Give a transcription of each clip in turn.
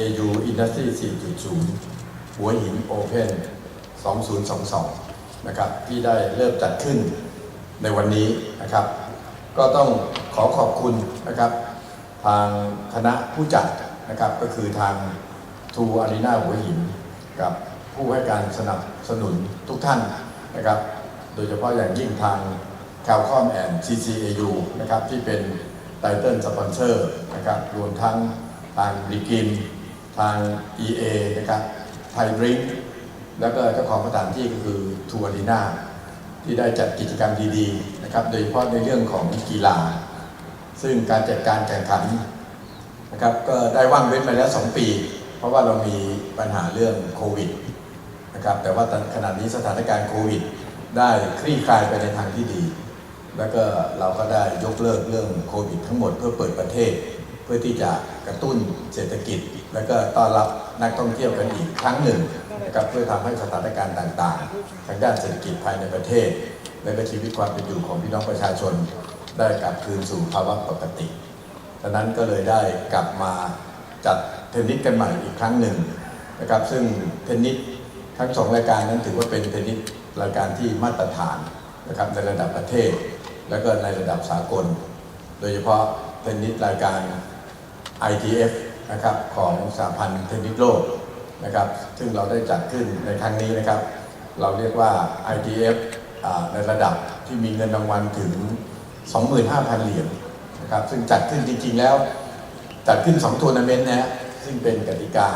AU Industry 4.0 หัวหิน Open 2022 นะครับ ที่ได้เริ่มจัดขึ้นในวันนี้นะครับ ก็ต้องขอขอบคุณนะครับ ทางคณะผู้จัดนะครับ ก็คือทางทูอารีนาหัวหิน กับผู้ให้การสนับสนุนทุกท่านนะครับ โดยเฉพาะอย่างยิ่งทาง c a l c o m and CCAU นะครับ ที่เป็นไตเติลสปอนเซอร์นะครับ รวมทั้งทางบิกิน ทาง EA นะครับไทยดริงแล้วก็เจ้าของสถานที่ก็คือทัวร์ดีนาที่ได้จัดกิจกรรมดีๆนะครับ โดยเฉพาะในเรื่องของกีฬา ซึ่งการจัดการแข่งขันนะครับก็ได้ว่างเว้นมาแล้ว 2 ปี เพราะว่าเรามีปัญหาเรื่องโควิดนะครับแต่ว่าตอนขณะนี้สถานการณ์โควิด ได้คลี่คลายไปในทางที่ดี แล้วก็เราก็ได้ยกเลิกเรื่องโควิด ทั้งหมดเพื่อเปิดประเทศ เพื่อที่จะกระตุ้นเศรษฐกิจ แล้วก็ต้อนรับนักท่องเที่ยวกันอีกครั้งหนึ่งนะครับเพื่อทำให้สถานการณ์ต่างๆ ทางด้านเศรษฐกิจภายในประเทศ และก็ชีวิตความเป็นอยู่ของพี่น้องประชาชน ได้กลับคืนสู่ภาวะปกติดังนั้นก็เลยได้กลับมาจัดเทนนิสกันใหม่อีกครั้งหนึ่งนะครับซึ่งเทนนิสทั้งสองรายการนั้นถือว่าเป็นเทนนิสรายการที่มาตรฐานนะครับในระดับประเทศ และก็ในระดับสากล โดยเฉพาะ เทนนิสรายการ ITF นะครับของสหพันธ์เทนนิสโลกนะครับ ซึ่งเราได้จัดขึ้นในครั้งนี้นะครับ เราเรียกว่า ITF ในระดับที่มีเงินรางวัลถึง 25,000 เหรียญนะครับ ซึ่งจัดขึ้นจริง ๆ แล้ว จัดขึ้น 2 ทัวร์นาเมนต์นะฮะซึ่งเป็นกติกา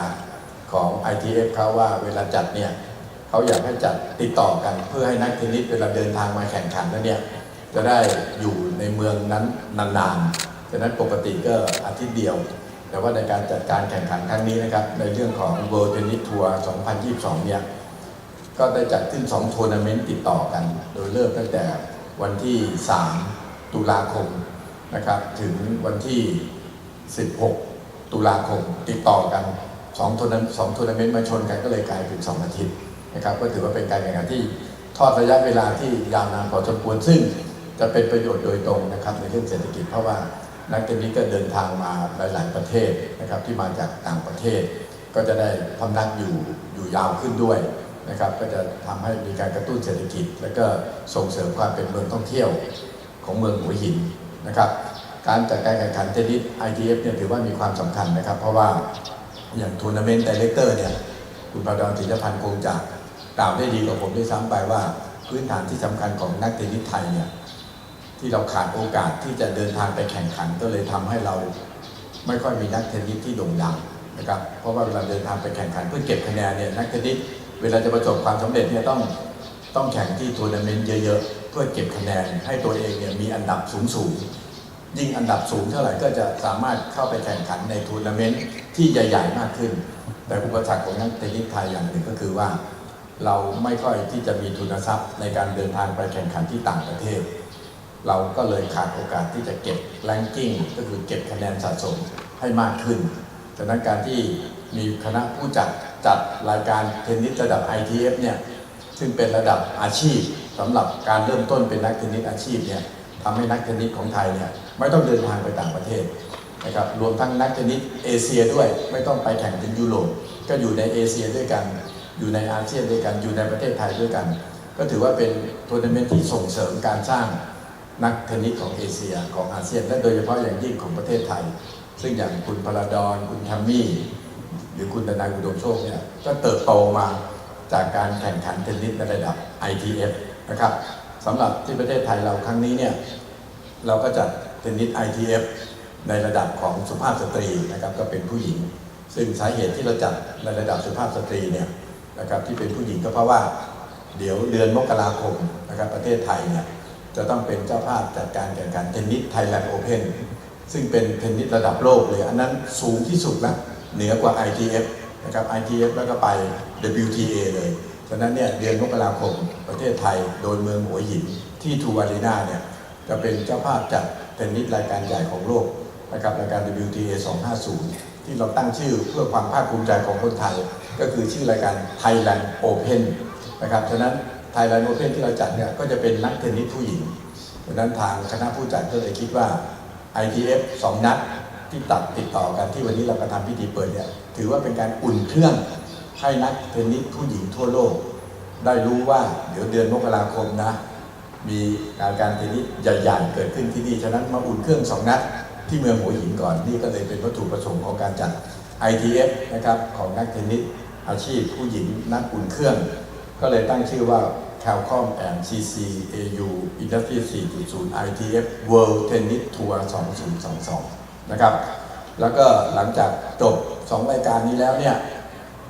ของ ITF เขาว่าเวลาจัดเนี่ยเขาอยากให้จัดติดต่อกัน เพื่อให้นักเทนนิสเวลาเดินทางมาแข่งขันแล้วเนี่ยจะได้อยู่ในเมืองนั้นนานๆ ฉะนั้นปกติก็อาทิตย์เดียว แต่ว่าในการจัดการแข่งขันครั้งนี้นะครับ ในเรื่องของ World Tennis Tour 2022 เนี่ย ก็ได้จัดขึ้น 2 ทัวร์นาเมนต์ติดต่อกัน โดยเริ่มตั้งแต่วันที่ 3 ตุลาคมนะครับ ถึงวันที่ 16 ตุลาคมติดต่อกัน2ทัวร์นาสองทัวร์นาเมนต์มาชนกันก็เลยกลายเป็น 2 อาทิตย์นะครับ ก็ถือว่าเป็นการแข่งขันที่ทอดระยะเวลาที่ยาวนานพอสมควรซึ่งจะเป็นประโยชน์โดยตรงนะครับในเรื่องเศรษฐกิจเพราะว่า นักเทนนิสก็เดินทางมาหลาย ๆ ประเทศนะครับที่มาจากต่างประเทศ ก็จะได้พำนักอยู่อยู่ยาวขึ้นด้วยนะครับก็จะทำให้มีการกระตุ้นเศรษฐกิจ และก็ส่งเสริมความเป็นเมืองท่องเที่ยวของเมืองหัวหินนะครับการจัดการแข่งขันเทนนิส ITF เนี่ยถือว่ามีความสำคัญนะครับ เพราะว่าอย่างทัวร์นาเมนต์ไดเรคเตอร์เนี่ยคุณพดลศิลพันธ์คงจะกล่าวได้ดีกว่าผมด้วยซ้ำไปว่า พื้นฐานที่สำคัญของนักเทนนิสไทยเนี่ย ที่เราขาดโอกาสที่จะเดินทางไปแข่งขัน ก็เลยทำให้เราไม่ค่อยมีนักเทนนิสที่โด่งดังนะครับ เพราะว่าเวลาเดินทางไปแข่งขันเพื่อเก็บคะแนนเนี่ยนักเทนนิสเวลาจะประสบความสำเร็จเนี่ยต้องต้องแข่งที่ทัวร์นาเมนต์เยอะๆ เพื่อเก็บคะแนนให้ตัวเองเนี่ยมีอันดับสูงๆ ยิ่งอันดับสูงเท่าไหร่ก็จะสามารถเข้าไปแข่งขันในทัวร์นาเมนต์ที่ใหญ่ ๆ มากขึ้น แต่อุปสรรคของนักเทนนิสไทยอย่างหนึ่งก็คือว่า เราไม่ค่อยที่จะมีทุนทรัพย์ในการเดินทางไปแข่งขันที่ต่างประเทศ เราก็เลยขาดโอกาสที่จะเก็บแรงกิ้งก็คือเก็บคะแนนสะสมให้มากขึ้นดังนั้นการที่มีคณะผู้จัดจัดรายการเทนนิสระดับ ITF เนี่ยซึ่งเป็นระดับอาชีพสำหรับการเริ่มต้นเป็นนักเทนนิสอาชีพเนี่ยทำให้นักเทนนิสของไทยเนี่ยไม่ต้องเดินทางไปต่างประเทศนะครับรวมทั้งนักเทนนิสเอเชียด้วยไม่ต้องไปแข่งถึงยุโรปก็อยู่ในเอเชียด้วยกัน อยู่ในอาเซียนด้วยกันอยู่ในประเทศไทยด้วยกัน ก็ถือว่าเป็นทัวร์นาเมนต์ที่ส่งเสริมการสร้าง นักเทนนิสของเอเชียของอาเซียน และโดยเฉพาะอย่างยิ่งของประเทศไทย ซึ่งอย่างคุณพลาดอนคุณแทมมี่ หรือคุณดนายอุดมโชคเนี่ยก็เติบโตมาจากการแข่งขันเทนนิสในระดับ ITF นะครับสำหรับที่ประเทศไทยเราครั้งนี้เนี่ยเราก็จัดเทนนิส ITF ในระดับของสุภาพสตรีนะครับก็เป็นผู้หญิง ซึ่งสาเหตุที่เราจัดในระดับสุภาพสตรีเนี่ยนะครับที่เป็นผู้หญิงก็เพราะว่า เดี๋ยวเดือนมกราคมนะครับประเทศไทยเนี่ย จะต้องเป็นเจ้าภาพจัดการแข่งขันเทนนิสไทยแลนด์โอเพนซึ่งเป็นเทนนิสระดับโลกเลย อันนั้นสูงที่สุดนะเหนือกว่า ITF นะครับ ITF แล้วก็ไป WTA เลยฉะนั้นเนี่ยเดือนมกราคมประเทศไทยโดยเมืองหัวหินที่ทูวารีนาเนี่ยจะเป็นเจ้าภาพจัดเทนนิสรายการใหญ่ของโลกนะครับรายการ WTA 250 ที่เราตั้งชื่อเพื่อความภาคภูมิใจของคนไทย ก็คือชื่อรายการ Thailand Open นะครับฉะนั้น Thailand Open ที่เราจัดเนี่ยก็จะเป็นนักเทนนิสผู้หญิงดังนั้นทางคณะผู้จัดก็เลยคิดว่า ITF 2 นัดที่ตัดติดต่อกันที่วันนี้เรากระทำพิธีเปิดเนี่ยถือว่าเป็นการอุ่นเครื่องให้นักเทนนิสผู้หญิงทั่วโลก ได้รู้ว่าเดี๋ยวเดือนมกราคมนะ มีการการเทนนิสใหญ่ๆเกิดขึ้นที่นี่ฉะนั้นมาอุ่นเครื่องสองนัดที่เมืองหัวหินก่อนนี่ก็เลยเป็นวัตถุประสงค์ของการจัด ITF นะครับของนักเทนนิสอาชีพผู้หญิงนักอุ่นเครื่อง ก็เลยตั้งชื่อว่า Calcom and CCAU Industry 4.0 ITF World Tennis Tour 2022 นะครับ แล้วก็หลังจากจบ 2 รายการนี้แล้วเนี่ย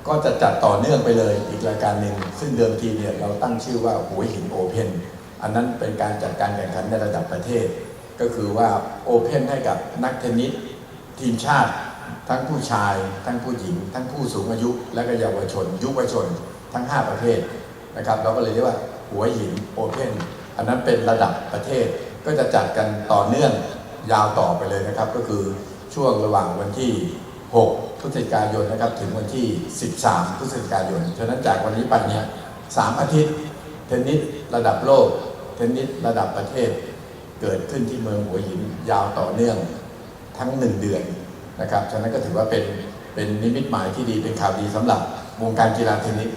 ก็จะจัดต่อเนื่องไปเลยอีกรายการหนึ่ง ซึ่งเดิมทีเนี่ยเราตั้งชื่อว่าหัวหินโอเพนอันนั้นเป็นการจัดการแข่งขันในระดับประเทศ ก็คือว่าโอเพนให้กับนักเทนนิสทีมชาติ ทั้งผู้ชาย ทั้งผู้หญิง ทั้งผู้สูงอายุ และก็เยาวชน ยุวชน ทั้ง 5 ประเภท นะครับเราก็เลยเรียกว่าหัวหินโอเพนอันนั้นเป็นระดับประเทศก็จะจัดกันต่อเนื่องยาวต่อไปเลยนะครับ ก็คือช่วงระหว่างวันที่ 6 พฤศจิกายนนะครับถึงวันที่ 13 พฤศจิกายนฉะนั้นจากวันนี้ไปเนี่ยสามอาทิตย์ เทนนิสระดับโลก เทนนิสระดับประเทศ เกิดขึ้นที่เมืองหัวหินยาวต่อเนื่องทั้งหนึ่งเดือนนะครับฉะนั้นก็ถือว่าเป็นเป็นนิมิตหมายที่ดีเป็นข่าวดีสำหรับวงการกีฬาเทนนิส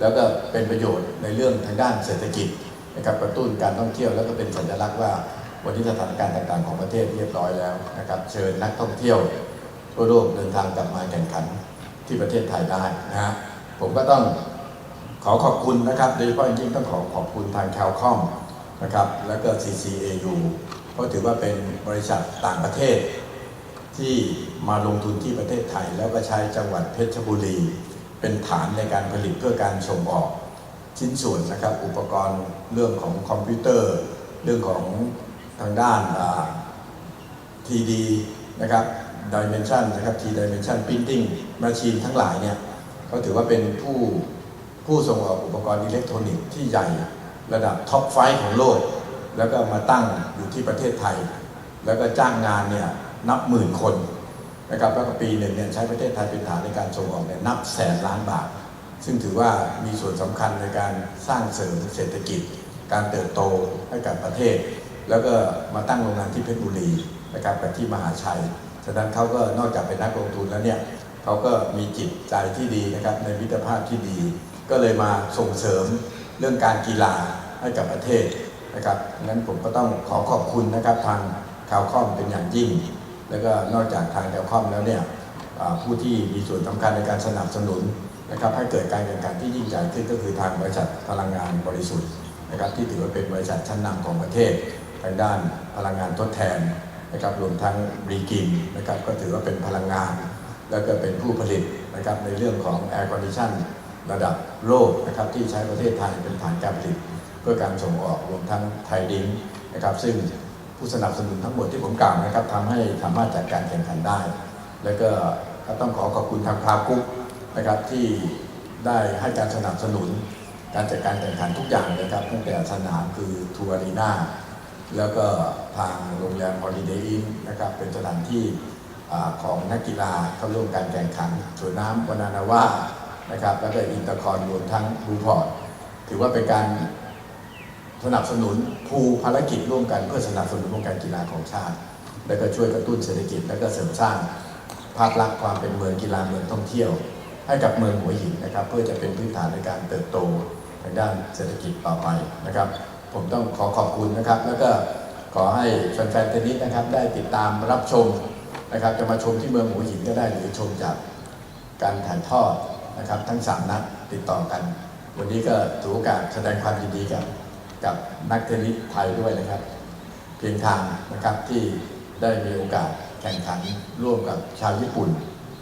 แล้วก็เป็นประโยชน์ในเรื่องทางด้านเศรษฐกิจนะครับกระตุ้นการท่องเที่ยวแล้วก็เป็นสัญลักษณ์ว่าวันนี้สถานการณ์ต่างๆของประเทศเรียบร้อยแล้วนะครับเชิญนักท่องเที่ยวทั่วโลกเดินทางกลับมาแข่งขันที่ประเทศไทยได้นะฮะผมก็ต้องขอขอบคุณนะครับโดยเฉพาะย่างยิ่งต้องขอขอบคุณทางแคลคอมนะครับแล้วก็ CCAU เพราะถือว่าเป็นบริษัทต่างประเทศที่มาลงทุนที่ประเทศไทย แล้วก็ใช้จังหวัดเพชรบุรี เป็นฐานในการผลิตเพื่อการส่งออกชิ้นส่วนนะครับ อุปกรณ์เรื่องของคอมพิวเตอร์ เรื่องของทางด้านอ่า TD นะครับ Dimension นะครับ T Dimension Printing Machine ทั้งหลายเนี่ยก็ถือว่าเป็นผู้ผู้ส่งออกอุปกรณ์อิเล็กทรอนิกส์ที่ใหญ่ระดับท็อปไฟของโลก แล้วก็มาตั้งอยู่ที่ประเทศไทย แล้วก็จ้างงานเนี่ยนับหมื่นคน นะครับแล้วก็ปีหนึ่งเนี่ยใช้ประเทศไทยเป็นฐานในการส่งออกเนี่ยนับแสนล้านบาท ซึ่งถือว่ามีส่วนสำคัญในการสร้างเสริมเศรษฐกิจ การเติบโตให้กับประเทศ แล้วก็มาตั้งโรงงานที่เพชรบุรีนะครับกับที่มหาชัยฉะนั้นเขาก็นอกจากเป็นนักลงทุนแล้วเนี่ยเขาก็มีจิตใจที่ดีนะครับในมิตรภาพที่ดี ก็เลยมาส่งเสริมเรื่องการกีฬาให้กับประเทศนะครับงั้นผมก็ต้องขอขอบคุณนะครับทางข่าวข้อมเป็นอย่างยิ่ง แล้วก็นอกจากทางข่าวข้อมแล้วเนี่ยผู้ที่มีส่วนสำคัญในการสนับสนุนนะครับให้เกิดการแข่งขันที่ยิ่งใหญ่ขึ้นก็คือทางบริษัทพลังงานบริสุทธิ์นะครับที่ถือว่าเป็นบริษัทชั้นนำของประเทศทางด้านพลังงานทดแทนนะครับรวมทั้งรีกินนะครับก็ถือว่าเป็นพลังงาน แล้วก็เป็นผู้ผลิตนะครับในเรื่องของ Air Condition ระดับโลกนะครับที่ใช้ประเทศไทยเป็นฐานการผลิต เพื่อการส่งออกรวมทั้งไทยดิ้งนะครับซึ่ง ผู้สนับสนุนทั้งหมดที่ผมกล่าวนะครับทำให้สามารถจัดการแข่งขันได้ แล้วก็ก็ต้องขอขอบคุณทางพากุ๊กนะครับที่ได้ให้การสนับสนุน การจัดการแข่งขันทุกอย่างเลยครับตั้งแต่สนามคือทัวร์รีนาแล้วก็ทางโรงแรม Holiday Inn นนะครับเป็นสถานที่ของนักกีฬาเข้าร่วมการแข่งขันสวนน้ำวานานาว่านะครับแล้วก็อินเตอร์คอนรวมทั้งบูพอร์ตถือว่าเป็นการ สนับสนุนภูภารกิจร่วมกันเพื่อสนับสนุนวงการกีฬาของชาติ แล้วก็ช่วยกระตุ้นเศรษฐกิจและก็เสริมสร้างภาพลักษณ์ความเป็นเมืองกีฬาเมืองท่องเที่ยว ให้กับเมืองหัวหินนะครับ เพื่อจะเป็นพื้นฐานในการเติบโตทางด้านเศรษฐกิจต่อไปนะครับ ผมต้องขอขอบคุณนะครับ แล้วก็ขอให้แฟนๆเทนนิสนะครับ ได้ติดตามรับชมนะครับ จะมาชมที่เมืองหัวหินก็ได้หรือชมจากการถ่ายทอดนะครับ ทั้ง 3 นัดติดต่อกัน วันนี้ก็ถือโอกาสแสดงความยินดีกับ กับนักเทนนิสไทยด้วยนะครับ เพียงทางนะครับที่ได้มีโอกาสแข่งขันร่วมกับชาวญี่ปุ่น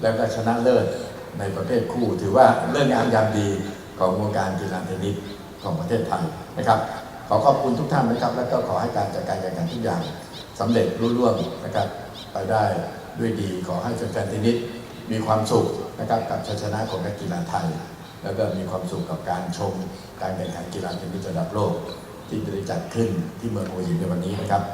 แล้วก็ชนะเลิศในประเภทคู่ ถือว่าเรื่องงามยามดีของวงการกีฬาเทนนิสของประเทศไทยนะครับ ขอขอบคุณทุกท่านนะครับ แล้วก็ขอให้การจัดการแข่งขันทุกอย่างสำเร็จรุ่ร่วงนะครับไปได้ด้วยดีขอให้แฟนๆเทนนิสมีความสุขนะครับกับชัยชนะของนักกีฬาไทย แล้วก็มีความสุขกับการชมการแข่งขันกีฬาเทนนิสระดับโลก ที่จะได้จัดขึ้นที่เมืองหัวหินในวันนี้นะครับ